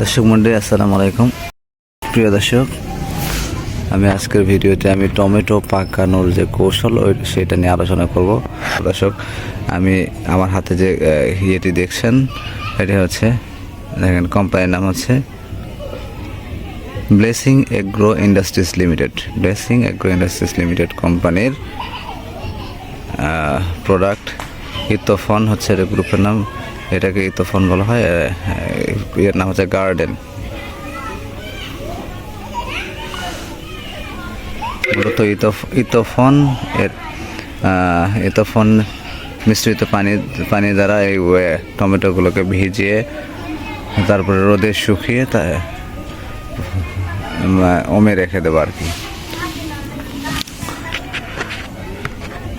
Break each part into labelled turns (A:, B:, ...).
A: দর্শক মন্ডলী আসসালামু আলাইকুম। প্রিয় দর্শক, আমি আজকের ভিডিওতে আমি টমেটো পাকানোর যে কৌশল, ওই সেটা নিয়ে আলোচনা করব। দর্শক, আমি আমার হাতে যে ইয়েটি দেখছেন এটি হচ্ছে, দেখেন কোম্পানির নাম হচ্ছে blessing agro industries limited. Blessing agro industries limited কোম্পানির প্রোডাক্ট ইতোফন হচ্ছে গ্রুপের নাম এটাকে ইতোফন বলা হয় এর নাম হচ্ছে গার্ডেন মূলত ইতোফ ইতোফন এর ইতোফন মিশ্রিত পানি পানি দ্বারা এই টমেটোগুলোকে ভিজিয়ে, তারপরে রোদে শুকিয়ে তা ওমে রেখে দেবো আর কি।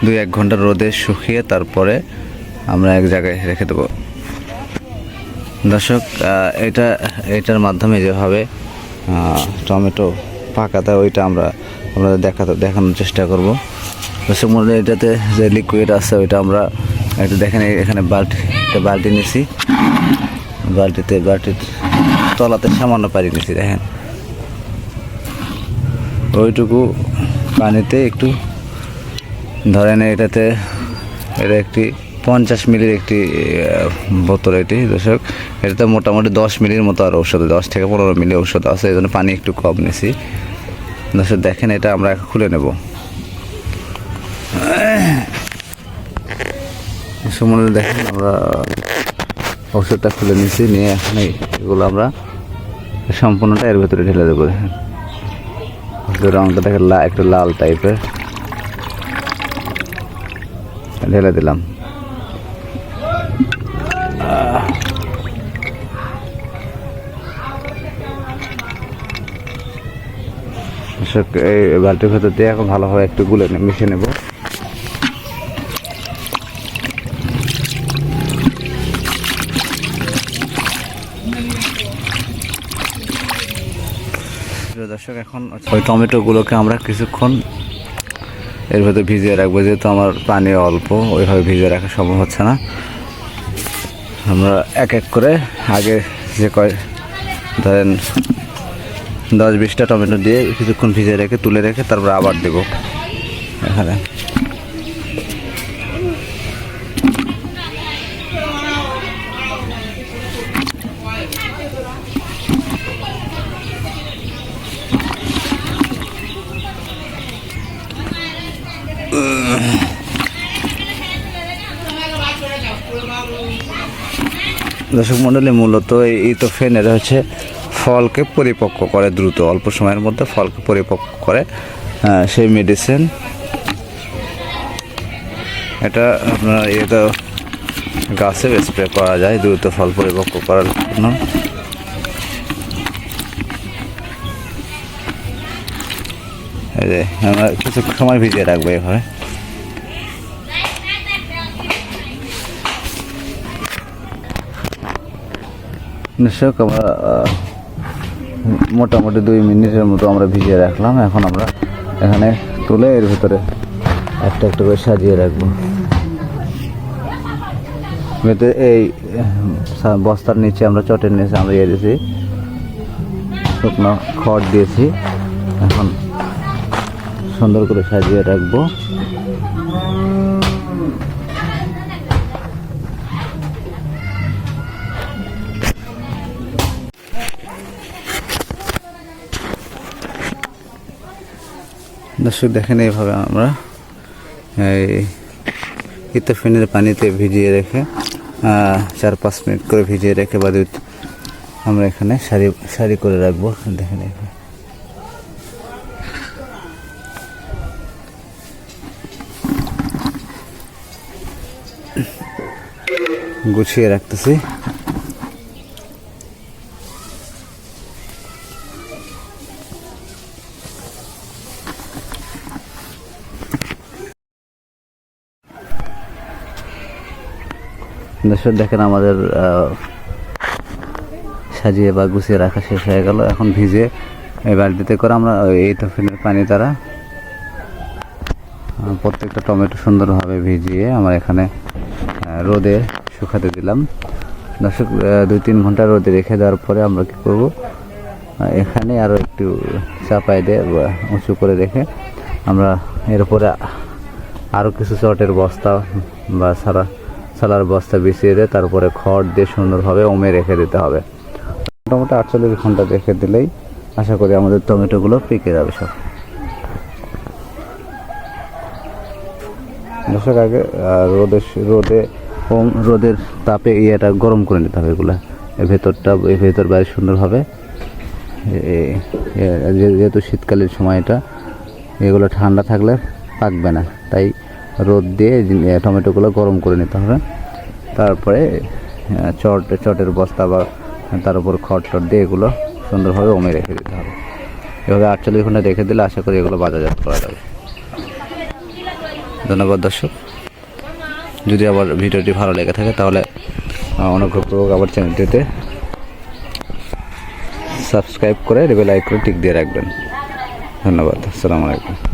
A: দুই এক ঘণ্টা রোদে শুকিয়ে তারপরে আমরা এক জায়গায় রেখে দেবো। দর্শক এটা, এটার মাধ্যমে যেভাবে টমেটো পাকাতে, ওইটা আমরা আমরা দেখাতে, দেখানোর চেষ্টা করব। দর্শক মনে এটাতে যে লিকুইড আছে, ওইটা আমরা একটু দেখেন এখানে বালতি, একটা বালতি নিছি। বালতিতে, বালতির তলাতে সামান্য পানি নিছি, দেখেন। ওইটুকু পানিতে একটু ধরেন এটাতে, এটা একটি পঞ্চাশ মিলির একটি বোতল এটি, দর্শক। এটাতে মোটামুটি দশ মিলির মতো আর ঔষধ, দশ থেকে পনেরো মিলি ঔষধ আছে, এই জন্য পানি একটু কম নিছি। দর্শক, দেখেন এটা আমরা খুলে নেব। সময় দেখেন আমরা ঔষধটা খুলে নিছি, নিয়ে এখন এগুলো আমরা সম্পূর্ণটা এর ভেতরে ঢেলে দেবো। দেখেন। রঙটা দেখেন একটু লাল টাইপের ঢেলে দিলাম। এই বালতির ভেতর দিয়ে এখন ভালোভাবে একটু গুলে মিশিয়ে নেব। দর্শক, এখন ওই টমেটোগুলোকে আমরা কিছুক্ষণ এর ভেতর ভিজিয়ে রাখব, যেহেতু আমার পানি অল্প, ওইভাবে ভিজিয়ে রাখা সম্ভব হচ্ছে না। আমরা এক এক করে আগে যে কয় ধরেন দশ বিশটা টমেটো দিয়ে কিছুক্ষণ ভিজে রেখে, তুলে রেখে তারপর আবার দেব এখানে। দর্শক মণ্ডলী মূলত এই ইতোফেন এটা হচ্ছে ফলকে পরিপক্ক করে, দ্রুত অল্প সময়ের মধ্যে ফলকে পরিপক্ক করে সেই মেডিসিন এটা আপনার এটা গাছে স্প্রে করা যায়, দ্রুত ফল পরিপক্ক করার জন্য। এই যে, আমরা কিছু সময় ভিজিয়ে রাখব এভাবে। দর্শক আমরা মোটামুটি দুই মিনিটের মতো আমরা ভিজিয়ে রাখলাম। এখন আমরা এখানে তুলে এর ভিতরে একটা একটা করে সাজিয়ে রাখব। এই বস্তার নিচে আমরা চটের নিচে আমরা ইয়ে দিয়েছি, শুকনো খড় দিয়েছি। এখন সুন্দর করে সাজিয়ে রাখব। দর্শক, দেখেন এইভাবে আমরা এই ইতোফিনের পানিতে ভিজিয়ে রেখে চার পাঁচ মিনিট করে ভিজিয়ে রেখে বা আমরা এখানে সারি সারি করে রাখব দেখেন এইভাবে। গুছিয়ে রাখতেছি দর্শক, দেখেন আমাদের সাজিয়ে বা গুছিয়ে রাখা শেষ হয়ে গেল। এখন ভিজে এই বালতিতে করে আমরা এই তফিনের পানি দ্বারা প্রত্যেকটা টমেটো সুন্দরভাবে ভিজিয়ে আমরা এখানে রোদে শুকাতে দিলাম। দর্শক দুই তিন ঘণ্টা রোদে রেখে দেওয়ার পরে আমরা কি করব? এখানে আরও একটু চাপাই দিয়ে উঁচু করে রেখে আমরা এর উপরে আরও কিছু চটের বস্তা বা সারা সালার বস্তা বিছিয়ে দিয়ে তারপরে খড় দিয়ে সুন্দরভাবে ওমে রেখে দিতে হবে। মোটামুটি আটচল্লিশ ঘণ্টা রেখে দিলেই আশা করি আমাদের টমেটোগুলো পেকে যাবে সব। দর্শক, আগে রোদে রোদে রোদের তাপে ইয়েটা গরম করে নিতে হবে এগুলো। ভেতরটা ভেতর বাইরে সুন্দরভাবে যেহেতু শীতকালের সময়টা, এগুলো ঠান্ডা থাকলে পাকবে না। তাই রোদ দিয়ে টমেটোগুলো গরম করে নিতে হবে। তারপরে চট, চটের বস্তা বা তার উপর খড় টট দিয়ে এগুলো সুন্দরভাবে ওমে রেখে দিতে হবে। এভাবে আটচল্লিশ ঘণ্টা রেখে দিলে আশা করি এগুলো বাজারজাত করা যাবে। ধন্যবাদ দর্শক। যদি আবার ভিডিওটি ভালো লেগে থাকে তাহলে অনুগ্রহপূর্বক আবার চ্যানেলটিতে সাবস্ক্রাইব করে বেল আইকনে টিক দিয়ে রাখবেন। ধন্যবাদ। আসসালামু আলাইকুম।